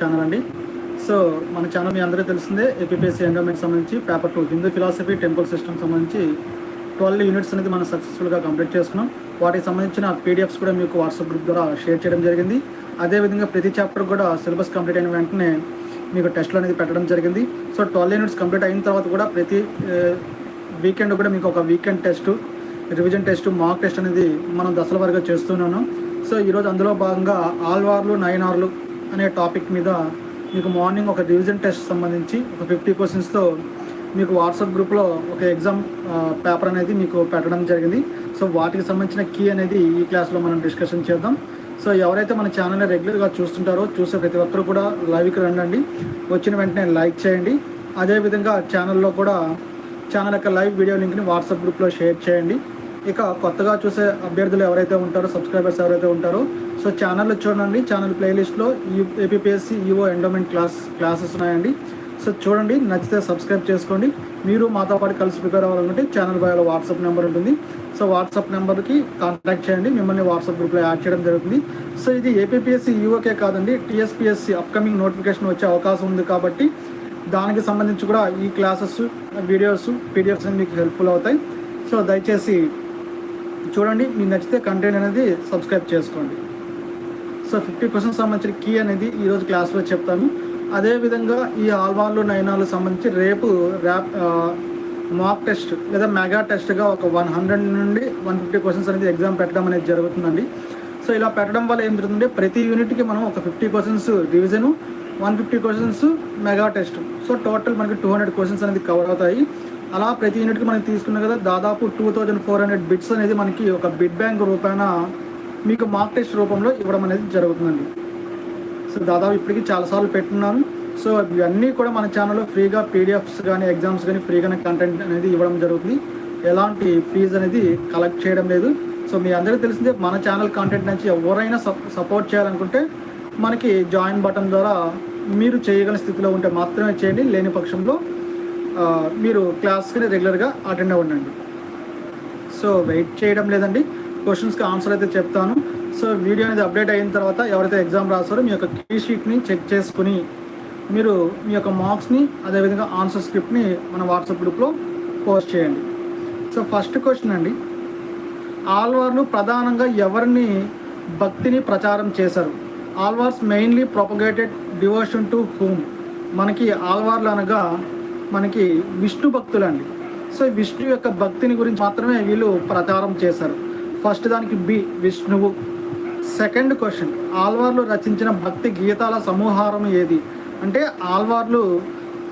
Channel అండి. So మన channel మీ అందరికీ తెలిసిందే ఏపీపీఎస్సీ ఎండోమెంట్ సంబంధించి paper two Hindu philosophy temple system సంబంధించి ట్వెల్వ్ యూనిట్స్ అనేది మనం సక్సెస్ఫుల్గా కంప్లీట్ చేసుకున్నాం. వాటికి సంబంధించిన పీడిఎఫ్స్ కూడా మీకు వాట్సాప్ గ్రూప్ ద్వారా షేర్ చేయడం జరిగింది. అదేవిధంగా ప్రతి చాప్టర్ కూడా సిలబస్ కంప్లీట్ అయిన వెంటనే మీకు టెస్ట్లు అనేది పెట్టడం జరిగింది. సో ట్వెల్వ్ యూనిట్స్ కంప్లీట్ అయిన తర్వాత కూడా ప్రతి వీకెండ్ కూడా మీకు ఒక weekend test revision test mock test అనేది మనం దశల వరకు చేస్తున్నాను సో ఈరోజు అందులో భాగంగా ఆల్వార్లు నైన్ ఆర్లు అనే టాపిక్ మీద మీకు మార్నింగ్ ఒక డివిజన్ టెస్ట్ సంబంధించి ఒక ఫిఫ్టీ క్వశ్చన్స్తో మీకు వాట్సాప్ గ్రూప్లో ఒక ఎగ్జామ్ పేపర్ అనేది మీకు పెట్టడం జరిగింది. సో వాటికి సంబంధించిన కీ అనేది ఈ క్లాస్లో మనం డిస్కషన్ చేద్దాం. సో ఎవరైతే మన ఛానల్ని రెగ్యులర్గా చూస్తుంటారో చూసే ప్రతి ఒక్కరు కూడా లైవ్కి రండి వచ్చిన వెంటనే లైక్ చేయండి. అదేవిధంగా ఛానల్లో కూడా ఛానల్ యొక్క లైవ్ వీడియో లింక్ని వాట్సాప్ గ్రూప్లో షేర్ చేయండి. ఇక కొత్తగా చూసే అభ్యర్థులు ఎవరైతే ఉంటారో సబ్స్క్రైబర్స్ ఎవరైతే ఉంటారో సో ఛానల్ చూడండి. ఛానల్ ప్లేలిస్ట్లో APSC EO endowment class classes ఉన్నాయండి. సో చూడండి నచ్చితే సబ్స్క్రైబ్ చేసుకోండి. మీరు మాతో పాటు కలిసి ప్రిపేర్ అవ్వాలనుకుంటే ఛానల్ బయోలో వాట్సాప్ నెంబర్ ఉంటుంది. సో వాట్సాప్ నెంబర్కి కాంటాక్ట్ చేయండి. మిమ్మల్ని వాట్సాప్ గ్రూప్లో యాడ్ చేయడం జరుగుతుంది. సో ఇది ఏపీఎస్సి ఈఓకే కాదండి. టీఎస్పీఎస్సి అప్కమింగ్ నోటిఫికేషన్ వచ్చే అవకాశం ఉంది కాబట్టి దానికి సంబంధించి కూడా ఈ క్లాసెస్ వీడియోస్ పీడిఎఫ్స్ మీకు హెల్ప్ఫుల్ అవుతాయి. సో దయచేసి చూడండి మీకు నచ్చితే కంటెంట్ అనేది సబ్స్క్రైబ్ చేసుకోండి. సో ఫిఫ్టీ పర్సెంట్ సంబంధించిన కీ అనేది ఈరోజు క్లాస్లో చెప్తాను. అదేవిధంగా ఈ ఆల్వాన్లు నయనాలు సంబంధించి రేపు ర్యాప్ మాక్ టెస్ట్ లేదా మెగా టెస్ట్గా ఒక వన్ హండ్రెడ్ నుండి వన్ ఫిఫ్టీ క్వశ్చన్స్ అనేది ఎగ్జామ్ పెట్టడం అనేది జరుగుతుందండి. సో ఇలా పెట్టడం వల్ల ఏం జరుగుతుందంటే ప్రతి యూనిట్కి మనం ఒక fifty questions revision one fifty questions mega test so total మనకి టూ హండ్రెడ్ క్వశ్చన్స్ అనేది కవర్ అవుతాయి. అలా ప్రతి యూనిట్కి మనం తీసుకున్నాం కదా దాదాపు two thousand four hundred bits అనేది మనకి ఒక బిడ్ బ్యాంక్ రూపాయన మీకు మార్క్ టెస్ట్ రూపంలో ఇవ్వడం అనేది జరుగుతుందండి. సో దాదాపు ఇప్పటికి చాలాసార్లు పెట్టున్నాను. సో ఇవన్నీ కూడా మన ఛానల్లో ఫ్రీగా పీడిఎఫ్స్ కానీ ఎగ్జామ్స్ కానీ ఫ్రీగానే కంటెంట్ అనేది ఇవ్వడం జరుగుతుంది. ఎలాంటి ఫీజు అనేది కలెక్ట్ చేయడం లేదు. సో మీ అందరికీ తెలిసిందే మన ఛానల్ కంటెంట్ నుంచి ఎవరైనా సపోర్ట్ చేయాలనుకుంటే మనకి జాయిన్ బటన్ ద్వారా మీరు చేయగల స్థితిలో ఉంటే మాత్రమే చేయండి. లేని పక్షంలో మీరు క్లాస్కి రెగ్యులర్గా అటెండ్ అవ్వండి సో వెయిట్ చేయడం లేదండి. క్వశ్చన్స్కి ఆన్సర్ అయితే చెప్తాను. సో వీడియో అనేది అప్డేట్ అయిన తర్వాత ఎవరైతే ఎగ్జామ్ రాస్తారో మీ యొక్క కీ షీట్ని చెక్ చేసుకుని మీరు మీ యొక్క మార్క్స్ని అదేవిధంగా ఆన్సర్ స్క్రిప్ట్ని మన వాట్సాప్ గ్రూప్లో పోస్ట్ చేయండి. సో ఫస్ట్ క్వశ్చన్ అండి. ఆల్వార్లు ప్రధానంగా ఎవరిని భక్తిని ప్రచారం చేశారు? Alvars mainly propagated devotion to whom. మనకి ఆల్వార్లు అనగా మనకి విష్ణు భక్తులండి. సో విష్ణు యొక్క భక్తిని గురించి మాత్రమే వీళ్ళు ప్రచారం చేశారు. ఫస్ట్ దానికి బి విష్ణువు. సెకండ్ క్వశ్చన్ ఆల్వార్లు రచించిన భక్తి గీతాల సమూహారం ఏది? అంటే ఆల్వార్లు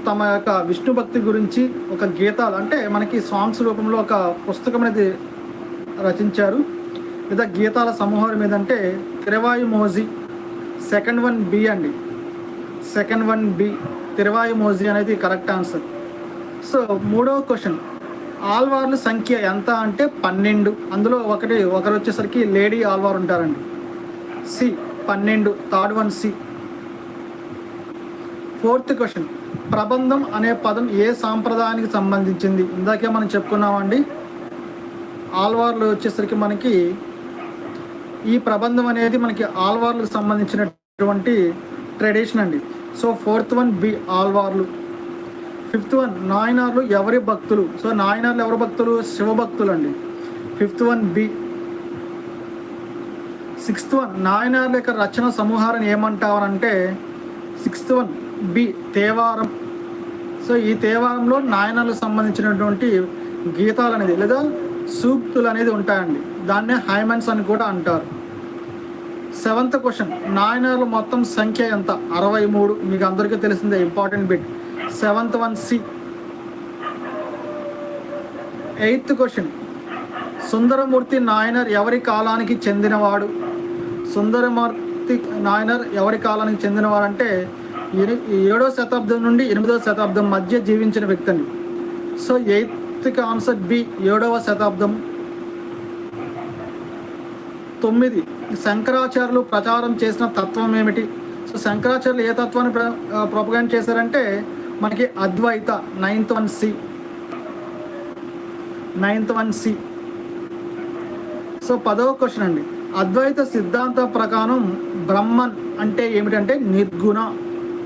తమ యొక్క విష్ణు భక్తి గురించి ఒక గీతాలు అంటే మనకి సాంగ్స్ రూపంలో ఒక పుస్తకం అనేది రచించారు. లేదా గీతాల సమూహం ఏదంటే తిరవాయు మోజీ. సెకండ్ వన్ బి అండి. Second one B. తిరువాయు మోజీ అనేది కరెక్ట్ ఆన్సర్. సో మూడవ క్వశ్చన్. ఆల్వార్ల సంఖ్య ఎంత అంటే పన్నెండు. అందులో ఒకటి ఒకరు వచ్చేసరికి లేడీ ఆల్వార్ ఉంటారండి. సి పన్నెండు third one C. Fourth question. ప్రబంధం అనే పదం ఏ సాంప్రదాయానికి సంబంధించింది? ఇందాకే మనం చెప్పుకున్నామండి. ఆల్వార్లు వచ్చేసరికి మనకి ఈ ప్రబంధం అనేది మనకి ఆల్వార్లకు సంబంధించినటువంటి ట్రెడిషన్ అండి. సో ఫోర్త్ వన్ బి ఆల్వార్లు ఫిఫ్త్ వన్ నాయనార్లు ఎవరి భక్తులు? సో నాయనార్లు ఎవరి భక్తులు? శివభక్తులు అండి fifth one B. Sixth one నాయనార్ల యొక్క రచన సమూహాలను ఏమంటావనంటే sixth one B Thevaram. So ఈ తేవారంలో నాయనాలకు సంబంధించినటువంటి గీతాలు అనేది లేదా సూక్తులు అనేది ఉంటాయండి. దాన్నే హైమన్స్ అని కూడా అంటారు. Seventh question. నాయనార్ల మొత్తం సంఖ్య ఎంత? అరవై మూడు. మీకు అందరికీ తెలిసిందే important bit. Seventh one C. Eighth question. Sundaramurthy Nayanar ఎవరి కాలానికి చెందినవాడు? సుందరమూర్తి నాయనర్ ఎవరి కాలానికి చెందినవాడు అంటే ఏడో శతాబ్దం నుండి ఎనిమిదో శతాబ్దం మధ్య జీవించిన వ్యక్తి అండి సో ఎయిత్కి ఆన్సర్ బి ఏడవ శతాబ్దం. తొమ్మిది. శంకరాచార్యులు ప్రచారం చేసిన తత్వం ఏమిటి? సో శంకరాచార్యులు ఏ తత్వాన్ని ప్రొపగెంట్ చేశారంటే మనకి అద్వైత ninth one C. Ninth one C. So పదవ క్వశ్చన్ అండి. అద్వైత సిద్ధాంత ప్రకారం బ్రహ్మన్ అంటే ఏమిటంటే నిర్గుణ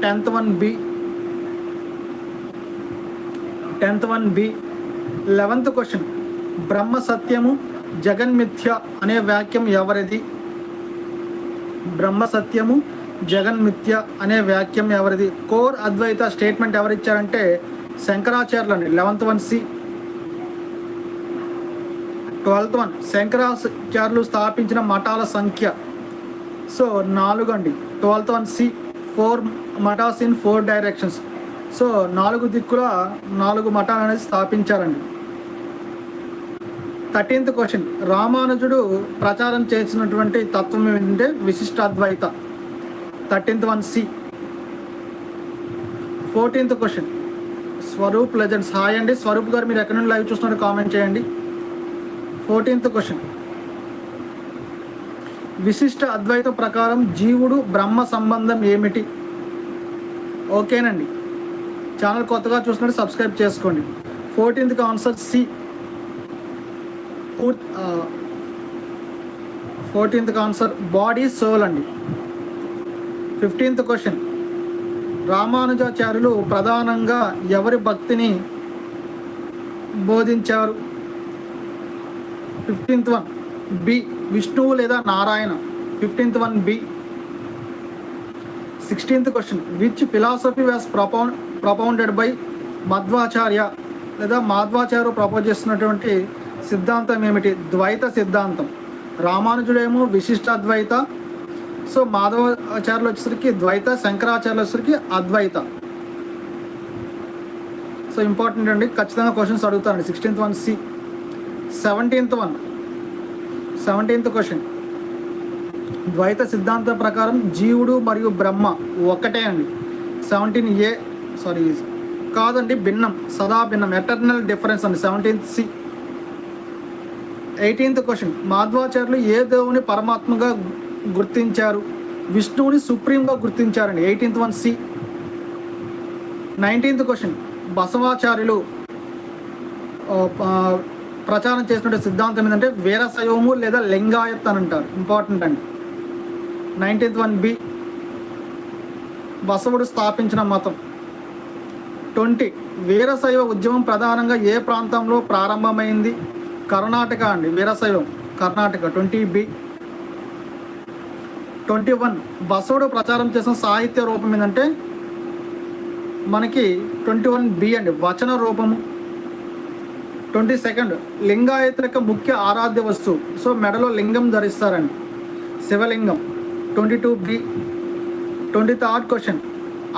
tenth one B. Tenth one B. Eleventh question. బ్రహ్మ సత్యము జగన్మిథ్య అనే వాక్యం ఎవరిది? బ్రహ్మ సత్యము జగన్ మిథ్య అనే వాక్యం ఎవరిది? కోర్ అద్వైత స్టేట్మెంట్ ఎవరిచ్చారంటే శంకరాచార్యులు అండి eleventh one C twelfth one శంకరాచార్యులు స్థాపించిన మఠాల సంఖ్య. సో నాలుగు అండి twelfth one C four mathas in four directions so నాలుగు దిక్కుల నాలుగు మఠాలు అనేది స్థాపించారండి. Thirteenth question. రామానుజుడు ప్రచారం చేసినటువంటి తత్వం ఏంటంటే విశిష్టాద్వైత. Thirteenth one C. Fourteenth question. Swaroop legends. Hi అండి. స్వరూప్ గారు మీరు ఎక్కడి నుండి లైవ్ చూస్తున్నారు కామెంట్ చేయండి. Fourteenth question. విశిష్ట అద్వైత ప్రకారం జీవుడు బ్రహ్మ సంబంధం ఏమిటి? ఓకేనండి. ఛానల్ కొత్తగా చూసినట్టు సబ్స్క్రైబ్ చేసుకోండి. ఫోర్టీన్త్కి answer C. Fourteenth answer body soul అండి. Fifteenth question. రామానుజాచార్యులు ప్రధానంగా ఎవరి భక్తిని బోధించారు? ఫిఫ్టీన్త్ వన్ బి విష్ణువు లేదా Narayana? Fifteenth one B. Sixteenth question which philosophy was propound propounded by Madhvacharya? లేదా మాధ్వాచార్య ప్రపోజ్ చేస్తున్నటువంటి సిద్ధాంతం ఏమిటి? ద్వైత సిద్ధాంతం. రామానుజుడేమో విశిష్టాద్వైత సో మాధవాచార్యులు వచ్చేసరికి ద్వైత శంకరాచార్యులు వచ్చేసరికి అద్వైత. సో ఇంపార్టెంట్ అండి ఖచ్చితంగా క్వశ్చన్స్ అడుగుతానండి. Sixteenth one C. Seventeenth one. Seventeenth question. ద్వైత సిద్ధాంతం ప్రకారం జీవుడు మరియు బ్రహ్మ ఒక్కటే అండి. సెవెంటీన్ ఏ సారీ కాదండి భిన్నం సదా భిన్నం ఎటర్నల్ డిఫరెన్స్ అండి. Seventeenth C. ఎయిటీన్త్ క్వశ్చన్ మాధ్వాచార్యులు ఏ దేవుని పరమాత్మగా గుర్తించారు? విష్ణువుని సుప్రీంగా గుర్తించారండి. Eighteenth one C nineteenth question బసవాచార్యులు ప్రచారం చేసిన సిద్ధాంతం ఏంటంటే వీరశైవము లేదా లింగాయత్ అని అంటారు. ఇంపార్టెంట్ అండి. నైన్టీన్త్ వన్ బి బసవుడు స్థాపించిన మతం. ట్వంటీ వీరశైవ ఉద్యమం ప్రధానంగా ఏ ప్రాంతంలో ప్రారంభమైంది? కర్ణాటక అండి వీరశైవం Karnataka twenty B twenty one. బసవుడు ప్రచారం చేసిన సాహిత్య రూపం ఏంటంటే మనకి ట్వంటీ వన్ బి అండి వచన రూపము. ట్వంటీ సెకండ్ లింగాయతుల యొక్క ముఖ్య ఆరాధ్య వస్తువు. సో మెడలో లింగం ధరిస్తారండి శివలింగం. Twenty two B twenty third question.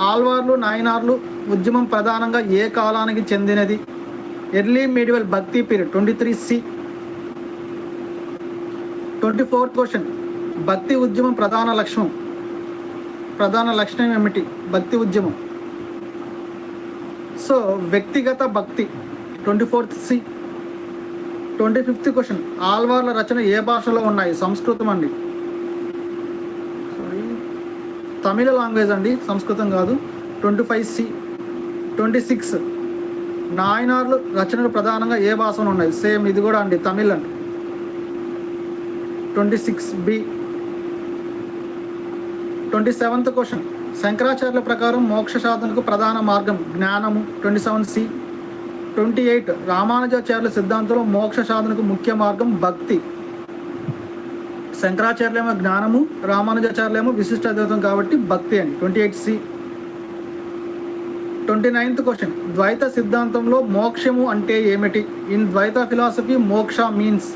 ఆల్వార్లు నాయనార్లు ఉద్యమం ప్రధానంగా ఏ కాలానికి చెందినది? Early medieval bhakti period twenty three C. Twenty fourth question భక్తి ఉద్యమం ప్రధాన లక్ష్యం ప్రధాన లక్షణం ఏమిటి? భక్తి ఉద్యమం. సో వ్యక్తిగత భక్తి twenty fourth C. Twenty fifth question ఆల్వార్ల రచన ఏ భాషలో ఉన్నాయి? సంస్కృతం అండి. సారీ తమిళ లాంగ్వేజ్ అండి సంస్కృతం కాదు. Twenty five C. Twenty six. నాయనార్లు రచనలు ప్రధానంగా ఏ భాషలో ఉన్నాయి? సేమ్ ఇది కూడా అండి తమిళ్ అండి. Twenty six B. Twenty seventh question. శంకరాచార్యుల ప్రకారం మోక్ష సాధనకు ప్రధాన మార్గం జ్ఞానము. Twenty seven C. Twenty eight రామానుజాచార్యుల సిద్ధాంతంలో మోక్ష సాధనకు ముఖ్య మార్గం భక్తి. శంకరాచార్యులేమో జ్ఞానము రామానుజాచార్యులేమో విశిష్ట అద్వైతం కాబట్టి భక్తి అండి. Twenty eight C. Twenty ninth question ద్వైత సిద్ధాంతంలో మోక్షము అంటే ఏమిటి? ఇన్ ద్వైత ఫిలాసఫీ మోక్ష మీన్స్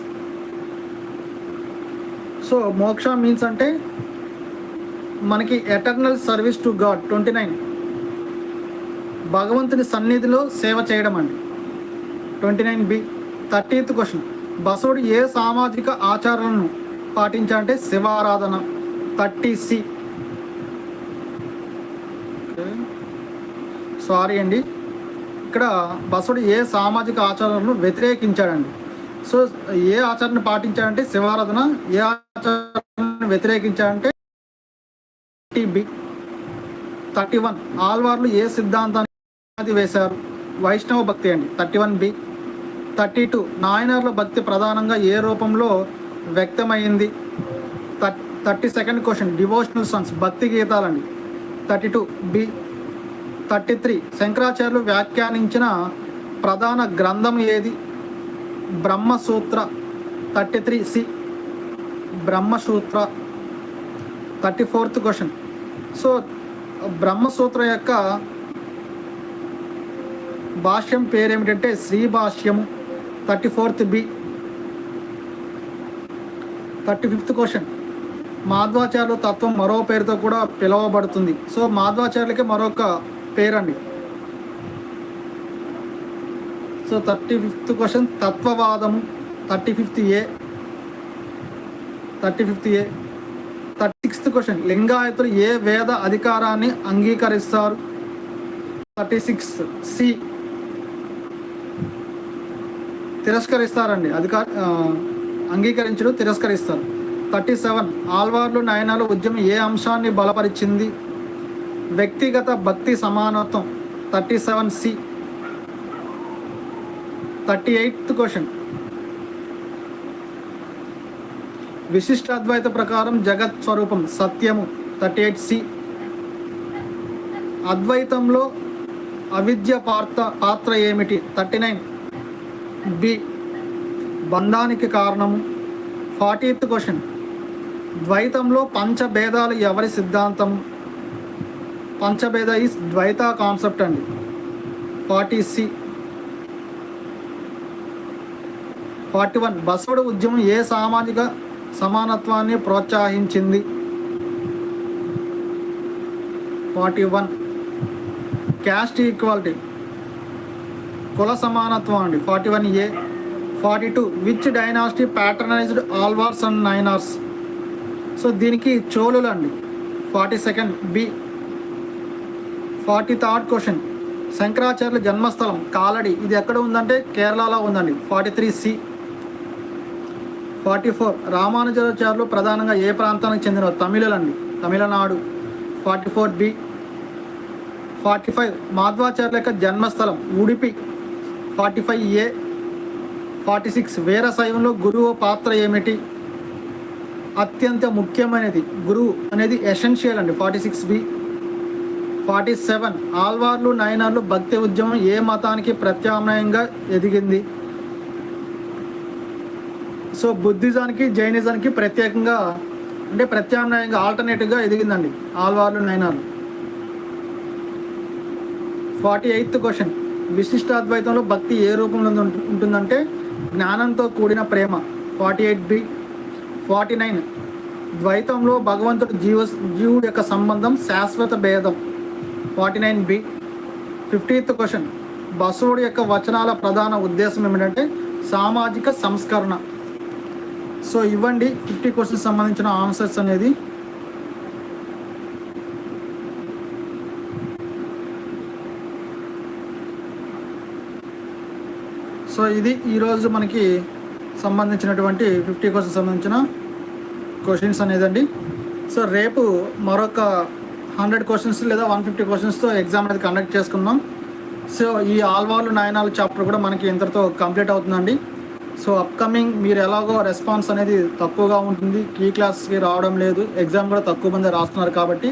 సో మోక్ష మీన్స్ అంటే మనకి eternal service to God twenty nine భగవంతుని సన్నిధిలో సేవ చేయడం అండి. Twenty nine B thirtieth question బసవుడు ఏ సామాజిక ఆచారాలను పాటించాలంటే శివారాధన. థర్టీ సి సారీ అండి. ఇక్కడ బసుడు ఏ సామాజిక ఆచారాలను వ్యతిరేకించాడండి. సో ఏ ఆచారాన్ని పాటించాడంటే శివారాధన ఏ ఆచారాన్ని వ్యతిరేకించాడంటే బి థర్టీ వన్. ఆల్వార్లు ఏ సిద్ధాంతాన్ని వేశారు? వైష్ణవ భక్తి అండి thirty one B. Thirty two. నాయనార్ల భక్తి ప్రధానంగా ఏ రూపంలో వ్యక్తమైంది? Thirty second question devotional songs భక్తి గీతాలండి. Thirty two B. Thirty three శంకరాచార్యులు వ్యాఖ్యానించిన ప్రధాన గ్రంథం ఏది? Brahma Sutra thirty three C. Brahma Sutra thirty fourth question. So Brahma Sutra యొక్క భాష్యం పేరేమిటంటే శ్రీ భాష్యము thirty fourth B. Thirty fifth question. మాధ్వాచార్యుల తత్వం మరో పేరుతో కూడా పిలువబడుతుంది. సో మాధ్వాచార్యులకి మరొక పేరండి. So thirty fifth question తత్వవాదము thirty fifth A thirty fifth A. Thirty sixth question లింగాయతులు ఏ వేద అధికారాన్ని అంగీకరిస్తారు? Thirty six C. తిరస్కరిస్తారండి. అధికార అంగీకరించడం తిరస్కరిస్తారు. థర్టీ సెవెన్ ఆల్వార్లు నయనాలు ఉద్యమం ఏ అంశాన్ని బలపరిచింది? వ్యక్తిగత భక్తి సమానత్వం thirty seven C thirty eighth question విశిష్టాద్వైత ప్రకారం జగత్ స్వరూపం సత్యము థర్టీ ఎయిట్ సి అద్వైతంలో అవిద్య పాత్ర పాత్ర ఏమిటి థర్టీ నైన్ బి బంధానికి కారణము. ఫార్టీత్ క్వశ్చన్ ద్వైతంలో పంచభేదాలు ఎవరి సిద్ధాంతం పంచభేద ఈస్ ద్వైత కాన్సెప్ట్ అండి. Forty C. Forty one. బసవుడు ఉద్యమం ఏ సామాజిక సమానత్వాన్ని ప్రోత్సహించింది? Forty one. Caste equality. కుల సమానత్వం అండి. Forty one A. Forty two. Which dynasty patronized Alvars and Nayanars. So దీనికి చోళులు అండి forty second. B. Forty third question. శంకరాచార్యుల జన్మస్థలం కాలడి. ఇది ఎక్కడ ఉందంటే కేరళలో ఉందండి. Forty three C. Forty four. రామానుజాచార్యులు ప్రధానంగా ఏ ప్రాంతానికి చెందిన తమిళలండి Tamil Nadu. Forty four B. Forty five. మాధ్వాచార్యుల యొక్క జన్మస్థలం Udupi. Forty five A. Forty six. వీర శైవంలో గురువు పాత్ర ఏమిటి? అత్యంత ముఖ్యమైనది. గురువు అనేది ఎసెన్షియల్ అండి. Forty six B. Forty seven ఆల్వార్లు నైనార్లు భక్తి ఉద్యమం ఏ మతానికి ప్రత్యామ్నాయంగా ఎదిగింది? సో బుద్ధిజానికి జైనిజానికి ప్రత్యేకంగా అంటే ప్రత్యామ్నాయంగా ఆల్టర్నేటివ్గా ఎదిగిందండి ఆల్వార్లు నైనార్లు. Forty eighth question. విశిష్టాద్వైతంలో భక్తి ఏ రూపంలో ఉంటుందంటే జ్ఞానంతో కూడిన ప్రేమ. Forty eight B. Forty nine. ద్వైతంలో భగవంతుడు జీవ జీవుడు యొక్క సంబంధం శాశ్వత భేదం. Forty nine B. Fiftieth question. బసవుడు యొక్క వచనాల ప్రధాన ఉద్దేశం ఏమిటంటే సామాజిక సంస్కరణ. సో ఇవ్వండి ఫిఫ్టీ క్వశ్చన్ సంబంధించిన ఆన్సర్స్ అనేది. సో ఇది ఈరోజు మనకి సంబంధించినటువంటి ఫిఫ్టీ క్వశ్చన్ సంబంధించిన క్వశ్చన్స్ అనేదండి. సో రేపు మరొక హండ్రెడ్ క్వశ్చన్స్ లేదా వన్ ఫిఫ్టీ క్వశ్చన్స్తో ఎగ్జామ్ అనేది కండక్ట్ చేసుకుందాం. సో ఈ ఆల్వాళ్ళు నాయనాలు చాప్టర్ కూడా మనకి ఇంతటితో కంప్లీట్ అవుతుందండి. సో అప్కమింగ్ మీరు ఎలాగో రెస్పాన్స్ అనేది తక్కువగా ఉంటుంది. కీ క్లాస్కి రావడం లేదు. ఎగ్జామ్ కూడా తక్కువ మంది రాస్తున్నారు కాబట్టి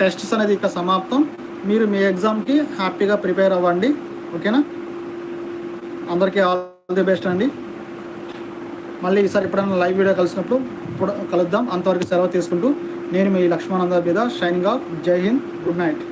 టెస్ట్స్ అనేది ఇక సమాప్తం. మీరు మీ ఎగ్జామ్కి హ్యాపీగా ప్రిపేర్ అవ్వండి. ఓకేనా? అందరికీ ఆల్ ది బెస్ట్ అండి. మళ్ళీ ఈసారి ఎప్పుడైనా లైవ్ వీడియో కలిసినప్పుడు ఇప్పుడు కలుద్దాం. అంతవరకు సెలవు తీసుకుంటూ నేను మీ లక్ష్మానంద బిదా షైనింగ్ ఆఫ్ జై హింద్. Good night.